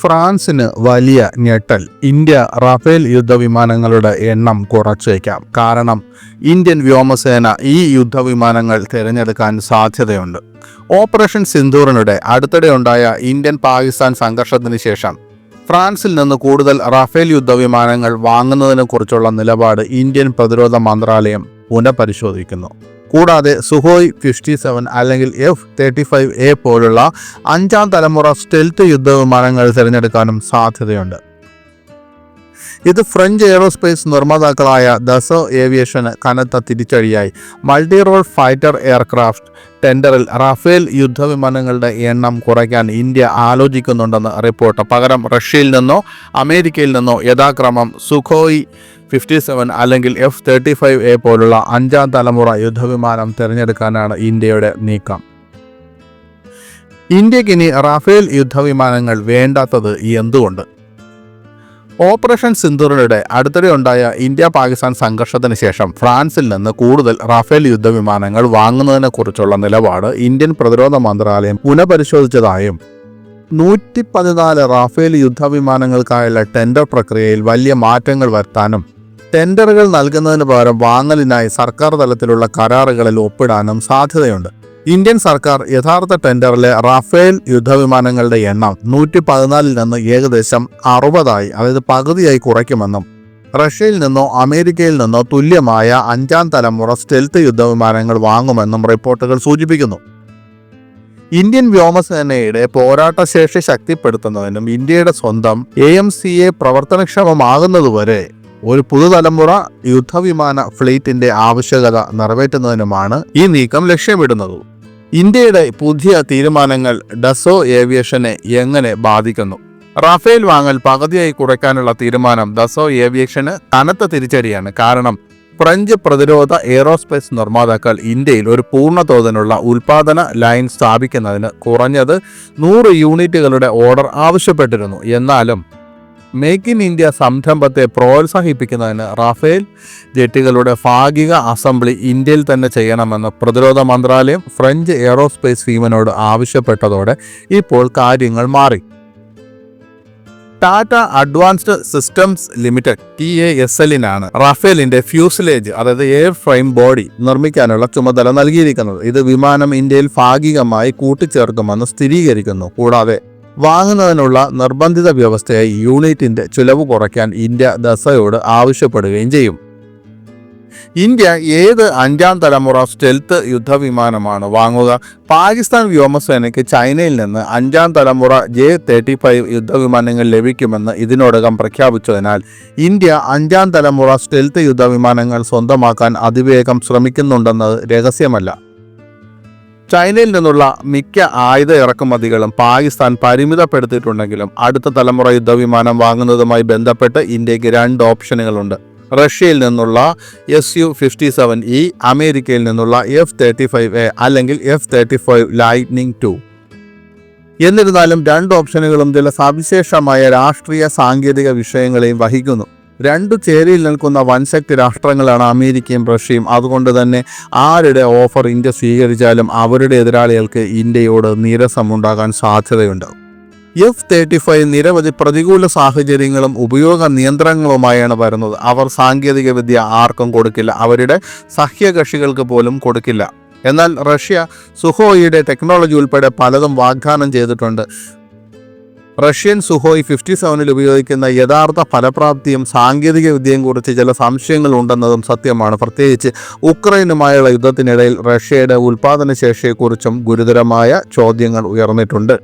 ഫ്രാൻസിന് വലിയ ഞെട്ടൽ. India Rafale യുദ്ധവിമാനങ്ങളുടെ എണ്ണം കുറച്ചേക്കാം. കാരണം ഇന്ത്യൻ വ്യോമസേന ഈ യുദ്ധവിമാനങ്ങൾ തിരഞ്ഞെടുക്കാൻ സാധ്യതയുണ്ട്. ഓപ്പറേഷൻ സിന്ദൂറിനിടെ അടുത്തിടെ ഉണ്ടായ ഇന്ത്യൻ പാകിസ്ഥാൻ സംഘർഷത്തിന് ശേഷം ഫ്രാൻസിൽ നിന്ന് കൂടുതൽ റാഫേൽ യുദ്ധവിമാനങ്ങൾ വാങ്ങുന്നതിനെക്കുറിച്ചുള്ള നിലപാട് ഇന്ത്യൻ പ്രതിരോധ മന്ത്രാലയം പുനഃപരിശോധിക്കുന്നു. കൂടാതെ സുഹോയ് ഫിഫ്റ്റി സെവൻ അല്ലെങ്കിൽ എഫ് തേർട്ടി ഫൈവ് എ പോലുള്ള അഞ്ചാം തലമുറ സ്റ്റെൽത്ത് യുദ്ധവിമാനങ്ങൾ തിരഞ്ഞെടുക്കാനും സാധ്യതയുണ്ട്. ഇത് ഫ്രഞ്ച് എയറോസ്പേസ് നിർമ്മാതാക്കളായ ദസോ ഏവിയേഷന് കനത്ത തിരിച്ചടിയായി. മൾട്ടി റോൾ ഫൈറ്റർ എയർക്രാഫ്റ്റ് ടെൻഡറിൽ റാഫേൽ യുദ്ധവിമാനങ്ങളുടെ എണ്ണം കുറയ്ക്കാൻ ഇന്ത്യ ആലോചിക്കുന്നുണ്ടെന്ന് റിപ്പോർട്ട്. പകരം റഷ്യയിൽ നിന്നോ അമേരിക്കയിൽ നിന്നോ യഥാക്രമം സുഖോയ് ഫിഫ്റ്റി സെവൻ അല്ലെങ്കിൽ എഫ് തേർട്ടി ഫൈവ് എ പോലുള്ള അഞ്ചാം തലമുറ യുദ്ധവിമാനം തിരഞ്ഞെടുക്കാനാണ് ഇന്ത്യയുടെ നീക്കം. ഇന്ത്യക്കിനി റാഫേൽ യുദ്ധവിമാനങ്ങൾ വേണ്ടാത്തത് എന്തുകൊണ്ട്? ഓപ്പറേഷൻ സിന്ദൂറിനിടെ അടുത്തിടെ ഉണ്ടായ ഇന്ത്യ പാകിസ്ഥാൻ സംഘർഷത്തിന് ശേഷം ഫ്രാൻസിൽ നിന്ന് കൂടുതൽ റാഫേൽ യുദ്ധവിമാനങ്ങൾ വാങ്ങുന്നതിനെക്കുറിച്ചുള്ള നിലപാട് ഇന്ത്യൻ പ്രതിരോധ മന്ത്രാലയം പുനഃപരിശോധിച്ചതായും നൂറ്റി പതിനാല് റാഫേൽ യുദ്ധവിമാനങ്ങൾക്കായുള്ള ടെൻഡർ പ്രക്രിയയിൽ വലിയ മാറ്റങ്ങൾ വരുത്താനും ടെൻഡറുകൾ നൽകുന്നതിന് പകരം വാങ്ങലിനായി സർക്കാർ തലത്തിലുള്ള കരാറുകളിൽ ഒപ്പിടാനും സാധ്യതയുണ്ട്. ഇന്ത്യൻ സർക്കാർ യഥാർത്ഥ ടെൻഡറിലെ റാഫേൽ യുദ്ധവിമാനങ്ങളുടെ എണ്ണം നൂറ്റി പതിനാലിൽ നിന്ന് ഏകദേശം അറുപതായി അതായത് പകുതിയായി കുറയ്ക്കുമെന്നും റഷ്യയിൽ നിന്നോ അമേരിക്കയിൽ നിന്നോ തുല്യമായ അഞ്ചാം തലമുറ സ്റ്റെൽത്ത് യുദ്ധവിമാനങ്ങൾ വാങ്ങുമെന്നും റിപ്പോർട്ടുകൾ സൂചിപ്പിക്കുന്നു. ഇന്ത്യൻ വ്യോമസേനയുടെ പോരാട്ട ശേഷി ശക്തിപ്പെടുത്തുന്നതിനും ഇന്ത്യയുടെ സ്വന്തം എ എം സി എ പ്രവർത്തനക്ഷമമാകുന്നതുവരെ ഒരു പുതുതലമുറ യുദ്ധവിമാന ഫ്ലീറ്റിന്റെ ആവശ്യകത നിറവേറ്റുന്നതിനുമാണ് ഈ നീക്കം ലക്ഷ്യമിടുന്നത്. ഇന്ത്യയുടെ പുതിയ തീരുമാനങ്ങൾ ഡസോ ഏവിയേഷനെ എങ്ങനെ ബാധിക്കുന്നു? റാഫേൽ വാങ്ങൽ പകുതിയായി കുറയ്ക്കാനുള്ള തീരുമാനം ദസോ ഏവിയേഷന് കനത്ത തിരിച്ചടിയാണ്. കാരണം ഫ്രഞ്ച് പ്രതിരോധ എയറോസ്പേസ് നിർമ്മാതാക്കൾ ഇന്ത്യയിൽ ഒരു പൂർണ തോതിലുള്ള ഉൽപാദന ലൈൻ സ്ഥാപിക്കുന്നതിന് കുറഞ്ഞത് നൂറ് യൂണിറ്റുകളുടെ ഓർഡർ ആവശ്യപ്പെട്ടിരുന്നു. എന്നാലും മേക്ക് ഇൻ ഇന്ത്യ സംരംഭത്തെ പ്രോത്സാഹിപ്പിക്കുന്നതിന് റാഫേൽ ജെറ്റുകളുടെ ഭാഗിക അസംബ്ലി ഇന്ത്യയിൽ തന്നെ ചെയ്യണമെന്ന് പ്രതിരോധ മന്ത്രാലയം ഫ്രഞ്ച് എയറോസ്പേസ് ഭീമനോട് ആവശ്യപ്പെട്ടതോടെ ഇപ്പോൾ കാര്യങ്ങൾ മാറി. Tata advanced systems limited T A S എല്ലിനാണ് റാഫേലിന്റെ ഫ്യൂസിലേജ് അതായത് എയർ ഫ്രെയിം ബോഡി നിർമ്മിക്കാനുള്ള ചുമതല നൽകിയിരിക്കുന്നത്. ഇത് വിമാനം ഇന്ത്യയിൽ ഭാഗികമായി കൂട്ടിച്ചേർക്കുമെന്ന് സ്ഥിരീകരിക്കുന്നു. കൂടാതെ വാങ്ങുന്നതിനുള്ള നിർബന്ധിത വ്യവസ്ഥയെ യൂണിറ്റിന്റെ ചിലവ് കുറയ്ക്കാൻ ഇന്ത്യ ദസയോട് ആവശ്യപ്പെടുകയും ചെയ്യും. ഇന്ത്യ ഏത് അഞ്ചാം തലമുറ സ്റ്റെൽത്ത് യുദ്ധവിമാനമാണ് വാങ്ങുക? പാകിസ്ഥാൻ വ്യോമസേനയ്ക്ക് ചൈനയിൽ നിന്ന് അഞ്ചാം തലമുറ ജെ തേർട്ടി ഫൈവ് യുദ്ധവിമാനങ്ങൾ ലഭിക്കുമെന്ന് ഇതിനോടകം പ്രഖ്യാപിച്ചതിനാൽ ഇന്ത്യ അഞ്ചാം തലമുറ സ്റ്റെൽത്ത് യുദ്ധവിമാനങ്ങൾ സ്വന്തമാക്കാൻ അതിവേഗം ശ്രമിക്കുന്നുണ്ടെന്നത് രഹസ്യമല്ല. ചൈനയിൽ നിന്നുള്ള മിക്ക ആയുധ ഇറക്കുമതികളും പാകിസ്ഥാൻ പരിമിതപ്പെടുത്തിയിട്ടുണ്ടെങ്കിലും അടുത്ത തലമുറ യുദ്ധവിമാനം വാങ്ങുന്നതുമായി ബന്ധപ്പെട്ട് ഇന്ത്യയ്ക്ക് രണ്ട് ഓപ്ഷനുകളുണ്ട്. റഷ്യയിൽ നിന്നുള്ള S U fifty seven E അമേരിക്കയിൽ നിന്നുള്ള എഫ് തേർട്ടി ഫൈവ് എ അല്ലെങ്കിൽ F thirty five Lightning two. എന്നിരുന്നാലും രണ്ട് ഓപ്ഷനുകളും ചില സവിശേഷമായ രാഷ്ട്രീയ സാങ്കേതിക വിഷയങ്ങളെയും വഹിക്കുന്നു. രണ്ടു ചേരിയിൽ നിൽക്കുന്ന വൻശക്തി രാഷ്ട്രങ്ങളാണ് അമേരിക്കയും റഷ്യയും. അതുകൊണ്ട് തന്നെ ആരുടെ ഓഫർ ഇന്ത്യ സ്വീകരിച്ചാലും അവരുടെ എതിരാളികൾക്ക് ഇന്ത്യയോട് നിരസമുണ്ടാകാൻ സാധ്യതയുണ്ട്. എഫ് തേർട്ടി ഫൈവ് നിരവധി പ്രതികൂല സാഹചര്യങ്ങളും ഉപയോഗ നിയന്ത്രണങ്ങളുമായാണ് വരുന്നത്. അവർ സാങ്കേതികവിദ്യ ആർക്കും കൊടുക്കില്ല. അവരുടെ സഹ്യകക്ഷികൾക്ക് പോലും കൊടുക്കില്ല. എന്നാൽ റഷ്യ സുഹോയിയുടെ ടെക്നോളജി ഉൾപ്പെടെ പലതും വാഗ്ദാനം ചെയ്തിട്ടുണ്ട്. റഷ്യൻ സുഹോയ് ഫിഫ്റ്റി സെവനിൽ ഉപയോഗിക്കുന്ന യഥാർത്ഥ ഫലപ്രാപ്തിയും സാങ്കേതിക വിദ്യയും കുറിച്ച് ചില സംശയങ്ങൾ ഉണ്ടെന്നതും സത്യമാണ്. പ്രത്യേകിച്ച് ഉക്രൈനുമായുള്ള യുദ്ധത്തിനിടയിൽ റഷ്യയുടെ ഉൽപാദന ശേഷിയെക്കുറിച്ചും ഗുരുതരമായ ചോദ്യങ്ങൾ ഉയർന്നിട്ടുണ്ട്.